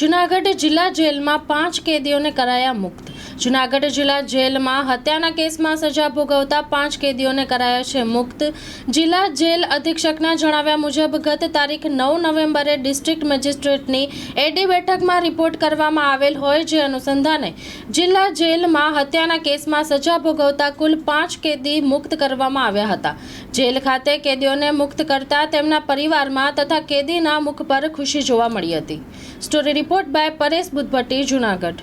જુનાગઢ જિલ્લા જેલમાં પાંચ કેદીઓને કરાયા મુક્ત. જુનાગઢ જિલ્લા જેલમાં હત્યાના કેસમાં સજા ભોગવતા પાંચ કેદીઓને કરાયા છે મુક્ત. જિલ્લા જેલ અધિક્ષકના જણાવ્યા મુજબ, ગત તારીખ નવ નવેમ્બરે ડિસ્ટ્રિક્ટ મેજિસ્ટ્રેટની એડી બેઠકમાં રિપોર્ટ કરવામાં આવેલ હોય જે અનુસંધાને જિલ્લા જેલમાં હત્યાના કેસમાં સજા ભોગવતા કુલ પાંચ કેદી મુક્ત કરવામાં આવ્યા હતા. જેલ ખાતે કેદીઓને મુક્ત કરતા તેમના પરિવારમાં તથા કેદીના મુખ પર ખુશી જોવા મળી હતી. Story report by Paresh Buddhabhatti Junagadh.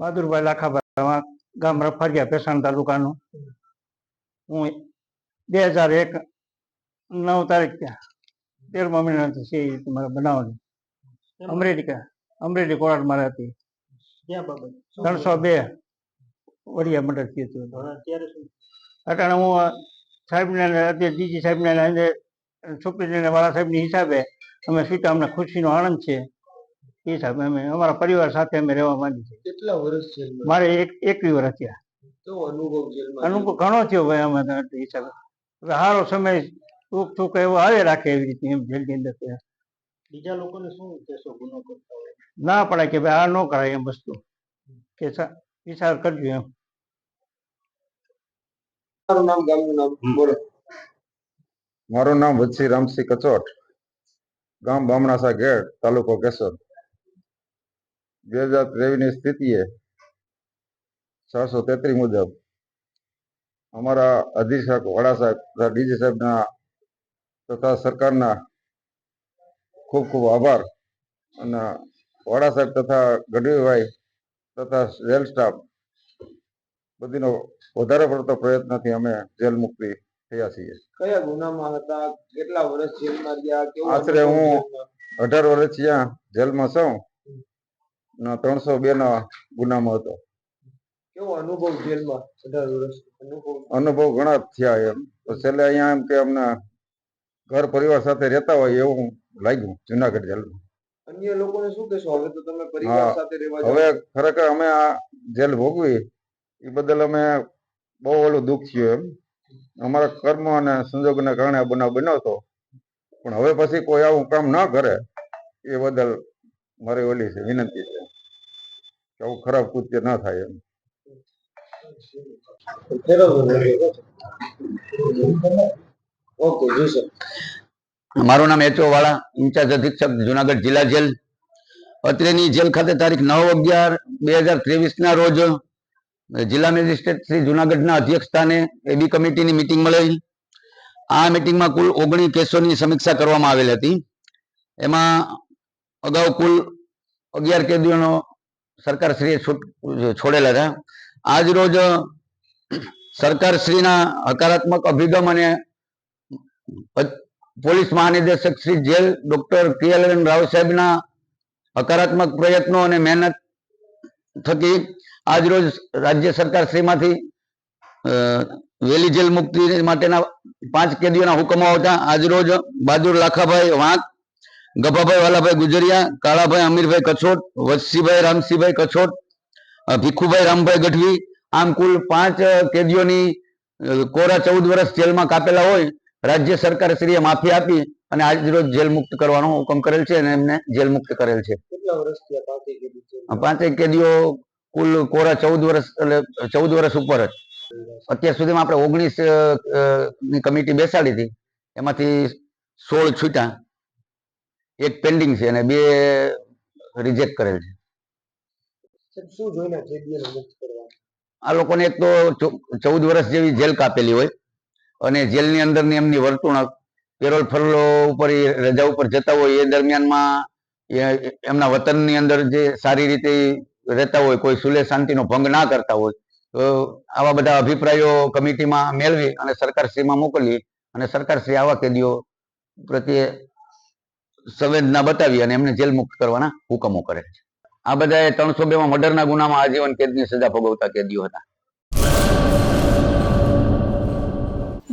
Bahadurbhai Lakhabhai ગામ રફરિયા પેસાણ તાલુકાનું. હું બે હજાર એક નવ તારીખ તેરમા મહિનાથી છે મારે બનાવવાની. અમરેલી અમરેલી કોરાટ મારે હતી. ત્રણસો બે વડિયા મર્ડર થયું હતું. અટાણે હું સાહેબને અત્યારે જીજી સાહેબને સુપ્રિન્ટેન્ડન્ટ વાળા સાહેબની હિસાબે અમે સીતા અમને ખુશીનો આનંદ છે. એ હિસાબે અમે અમારા પરિવાર સાથે અમે રહેવા માંગીએ છીએ. કેટલા વર્ષ જેલમાં? મારે એક એકવી વર્ષ થયા. કેવો અનુભવ જેલમાં અનુભવ ઘણો થયો ભાઈ અમે તો એ હિસાબે હવે સારો સમય સુખ સુખ એવો આવે રાખે એવી રીતે એમ જેલની અંદર તો. બીજા લોકોને શું કહેશો ગુનો કરતા હોય? ના પડાય કે ભાઈ આ ન કરાય એમ વસ્તુ. કે સા- વિચાર કરજો એમ. તમારું નામ ગામનું નામ બોલો. મારું નામ વત્સી રામસિંહ કચોટ. ગામ બામણાસા ગેડ તાલુકો કેશોદ. બે હજાર ત્રેવીસની સ્થિતિએ ચારસો તેત્રીસ મુજબ અમારા અધિક્ષક વડા સાહેબ તથા ડીજી સાહેબના તથા સરકારના ખૂબ ખૂબ આભાર. અને વડા સાહેબ તથા ગઢવીભાઈ તથા જેલ સ્ટાફ બધીનો વધારે પડતો પ્રયત્નથી અમે જેલ મુક્તિ થયા છીએ. કયા ગુનામાં હતા? કેટલા વર્ષ જેલમાં રહ્યા આશરે હું- અઢાર વર્ષ ત્યાં જેલમાં છું ત્રણસો બે ના ગુનામાં હતો. કેવો અનુભવ જેલમાં અઢાર વર્ષ? અનુભવ? અનુભવ ઘણા થયા એમ. તો છેલ્લે અહીંયા એમ કે અમને ઘર પરિવાર સાથે રહેતા હોય એવું લાગ્યું જુનાગઢ જેલમાં. અન્ય લોકોને શું કહેશો? હવે તો તમે પરિવાર સાથે રહેવા હવે ખરેખર અમે આ જેલ ભોગવી એ બદલ અમે બહુ ઓલું દુઃખ થયું એમ. અમારા કર્મ અને સંજોગોના કારણે આ બનાવ બન્યો હતો. પણ હવે પછી કોઈ આવું કામ ન કરે એ બદલ મારી ઓલી છે વિનંતી છે. આવું ખરાબ કૃત્ય ન થાય એમ. મારું નામ એચઓ વાળા, ઇન્ચાર્જ અધિક્ષક, જુનાગઢ જિલ્લા જેલ. અત્રેની જેલ ખાતે તારીખ નવ અગિયાર બે હજાર ત્રેવીસ ના રોજ જિલ્લા મેજિસ્ટ્રેટ શ્રી જુનાગઢના અધ્યક્ષ સ્થાને એબી કમિટીની મિટિંગ મળેલી. આ મિટિંગમાં કુલ ઓગણીસ કેસોની સમીક્ષા કરવામાં આવેલી હતી. એમાં અગાઉ કુલ અગિયાર કેદીઓનો સરકાર છૂટ, છોડેલા હતા આજ રોજ, સરકારશ્રીના હકારાત્મક અભિગમ અને પોલીસ મહાનિદેશક Shri jail doctor KLN Rao સાહેબના હકારાત્મક પ્રયત્નો અને મહેનત થકી આજ રોજ રાજ્ય સરકાર શ્રીમાંથી વેલી જેલ મુક્તિ માટેના પાંચ કેદીઓના હુકમો હતા આજ રોજ બહાદુર લાખાભાઈ વાંક ગભાભાઈ વાલાભાઈ ગુજરિયા કાળાભાઈ અમીરભાઈ કછોટ વત્સીભાઈ રામસિંહભાઈ કછોટ ભીખુભાઈ રામભાઈ ગઢવી આમ કુલ પાંચ કેદીઓની કોરા ચૌદ વર્ષ જેલમાં કાપેલા હોય રાજ્ય સરકાર શ્રીએ માફી આપી અને આજ રોજ જેલ મુક્ત કરવાનો હુકમ કરેલ છે અને એમને જેલ મુક્ત કરેલ છે. પાંચેક પાંચેય કેદીઓ કુલ કોરા ચૌદ વર્ષ એટલે ચૌદ વર્ષ ઉપર જ. અત્યાર સુધીમાં આપણે ઓગણીસની કમિટી બેસાડી હતી. એમાંથી સોળ છૂટા એક પેન્ડિંગ છે અને બે રિજેક્ટ કરેલ છે. શું જોઈને આ લોકોને એક તો ચૌદ વર્ષ જેવી જેલ કાપેલી હોય અને જેલની અંદરની એમની વર્તણૂક પેરોલ ફરલો ઉપર રજા ઉપર જતા હોય એ દરમિયાનમાં એમના વતનની અંદર જે સારી રીતે રહેતા હોય કોઈ સુલે શાંતિનો ભંગ ના કરતા હોય તો આવા બધા અભિપ્રાયો કમિટીમાં મેળવી અને સરકારશ્રીમાં મોકલી અને સરકારશ્રી આવા કેદીઓ પ્રત્યે સંવેદના બતાવી અને એમને જેલ મુક્ત કરવાના હુકમો કરે છે. આ બધા ત્રણસો બે માં મર્ડરના ગુનામાં આજીવન કેદની સજા ભોગવતા કેદીઓ હતા.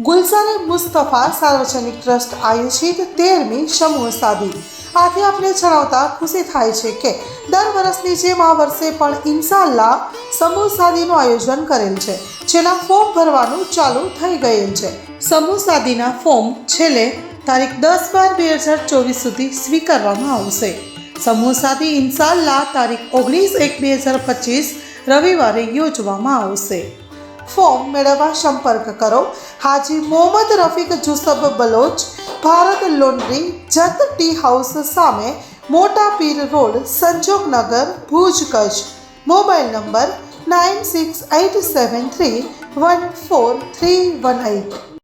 ગુલઝારે મુસ્તફા સાર્વજનિક ટ્રસ્ટ આયોજિત તેરમી સમૂહ સાદી આથી આપણે જણાવતા ખુશી થાય છે કે દર વર્ષની જેમ આ વર્ષે પણ ઇન્શાલ્લા સમૂહ સાદીનું આયોજન કરેલ છે, જેના ફોર્મ ભરવાનું ચાલુ થઈ ગયેલ છે. સમૂહ સાદીના ફોર્મ છેલ્લે તારીખ દસ બાર બે હજાર ચોવીસ સુધી સ્વીકારવામાં આવશે. સમૂહ સાથી ઇન્શાલ્લાહ તારીખ ઓગણીસ એક બે હજાર પચીસ રવિવારે યોજવામાં આવશે. ફોર્મ મેળવવા સંપર્ક કરો. Haji Mohammad Rafiq Jusab Baloch, Bharat laundry, Jat tea house સામે Mota Pir road Sanjognagar Bhuj Kutch. Mobile number nine six eight seven three one four three one eight